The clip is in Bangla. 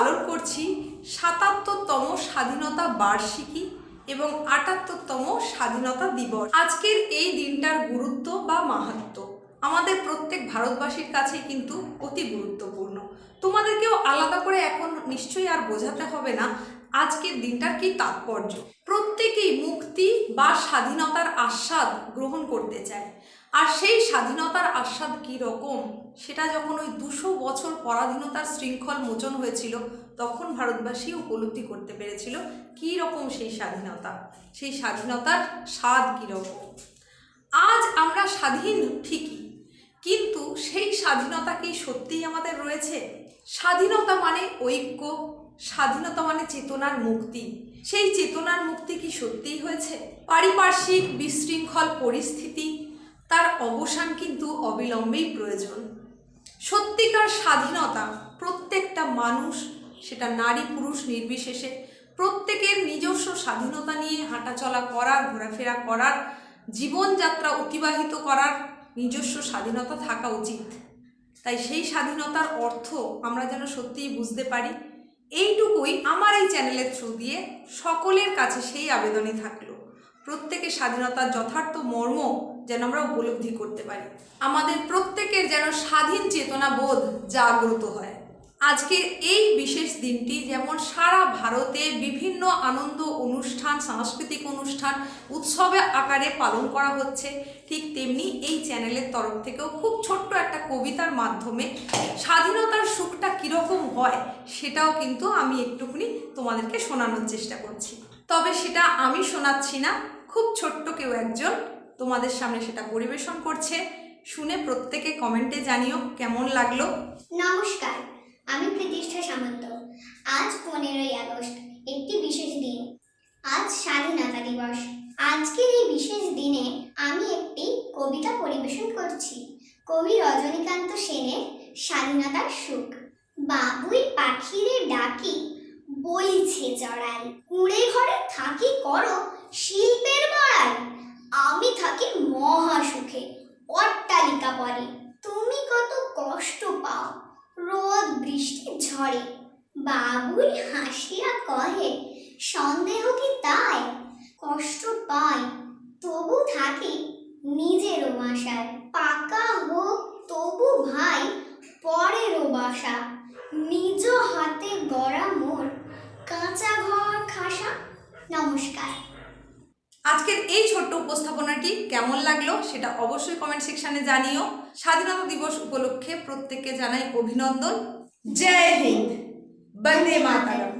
পালন করছি সাতাত্তরতম স্বাধীনতা বার্ষিকী এবং আটাত্তরতম স্বাধীনতা দিবস। আজকের এই দিনটার গুরুত্ব বা মাহাত্ম আমাদের প্রত্যেক ভারতবাসীর কাছে কিন্তু অতি গুরুত্বপূর্ণ। তোমাদেরকেও আলাদা করে এখন নিশ্চয়ই আর বোঝাতে হবে না আজকের দিনটার কি তাৎপর্য। প্রত্যেকেই মুক্তি বা স্বাধীনতার আস্বাদ গ্রহণ করতে চায়। আর সেই স্বাধীনতার আস্বাদ কী রকম? সেটা যখন ওই দুশো বছর পরাধীনতার শৃঙ্খল মোচন হয়েছিল, তখন ভারতবাসী উপলব্ধি করতে পেরেছিল কী রকম সেই স্বাধীনতা? সেই স্বাধীনতার স্বাদ কী রকম? আজ আমরা স্বাধীন ঠিকই, কিন্তু সেই স্বাধীনতা কি সত্যিই আমাদের রয়েছে? স্বাধীনতা মানে ঐক্য, স্বাধীনতা মানে চেতনার মুক্তি। সেই চেতনার মুক্তি কি সত্যিই হয়েছে? পারিপার্শ্বিক বিশৃঙ্খল পরিস্থিতি তার অবসান কিন্তু অবিলম্বেই প্রয়োজন। সত্যিকার স্বাধীনতা প্রত্যেকটা মানুষ, সেটা নারী পুরুষ নির্বিশেষে, প্রত্যেকের নিজস্ব স্বাধীনতা নিয়ে হাঁটাচলা করার, ঘোরাফেরা করার, জীবনযাত্রা অতিবাহিত করার নিজস্ব স্বাধীনতা থাকা উচিত। তাই সেই স্বাধীনতার অর্থ আমরা যেন সত্যিই বুঝতে পারি, এইটুকুই আমার এই চ্যানেলের থ্রু দিয়ে সকলের কাছে সেই আবেদনই থাকল। প্রত্যেকের স্বাধীনতার যথার্থ মর্ম যেন আমরা উপলব্ধি করতে পারি। আমাদের প্রত্যেকের যেন স্বাধীন চেতনা বোধ জাগ্রত হয়। আজকের এই বিশেষ দিনটি যেমন সারা ভারতে বিভিন্ন আনন্দ অনুষ্ঠান, সাংস্কৃতিক অনুষ্ঠান, উৎসবে আকারে পালন করা হচ্ছে, ঠিক তেমনি এই চ্যানেলের তরফ থেকেও খুব ছোট্ট একটা কবিতার মাধ্যমে স্বাধীনতার সুখটা কীরকম হয় সেটাও কিন্তু আমি একটুখানি তোমাদেরকে শোনানোর চেষ্টা করছি। তবে সেটা আমি শোনাচ্ছি না, খুব ছোট্ট কেউ একজন তোমাদের সামনে সেটা পরিবেশন করছে। শুনে প্রত্যেকে কমেন্টে জানিও কেমন লাগল। নমস্কার, আমি প্রতিষ্ঠা সামন্ত। আজ পনেরোই আগস্ট, একটি বিশেষ দিন। আজ স্বাধীনতা দিবস। আজকের এই বিশেষ দিনে আমি একটি কবিতা পরিবেশন করছি। কবি রজনীকান্ত সেনের স্বাধীনতার সুখ। বাবুই পাখিরে ডাকি, বইছে চড়াই। কুঁড়ে ঘরে থাকি করো শিল্পের বড়াই। আমি থাকি মহা সুখে, অট্টালিকা পরে তুমি কত কষ্ট পাও, রোদ বৃষ্টি ঝড়ে। বাবুই হাসিয়া কহে, সন্দেহ কি তাই? কষ্ট পাই, তবু থাকি নিজেরও বাসায়। পাকা হোক তবু ভাই পরেরও বাসা। নিজ হাতে গড়া মোর, কাঁচা ঘর খাসা, নমস্কার। আজকের এই ছোট্ট উপস্থাপনাটি কেমন লাগল সেটা অবশ্যই কমেন্ট সেকশানে জানিও। স্বাধীনতা দিবস উপলক্ষে প্রত্যেককে জানাই অভিনন্দন। জয় হিন্দ। বন্দে মাতারম।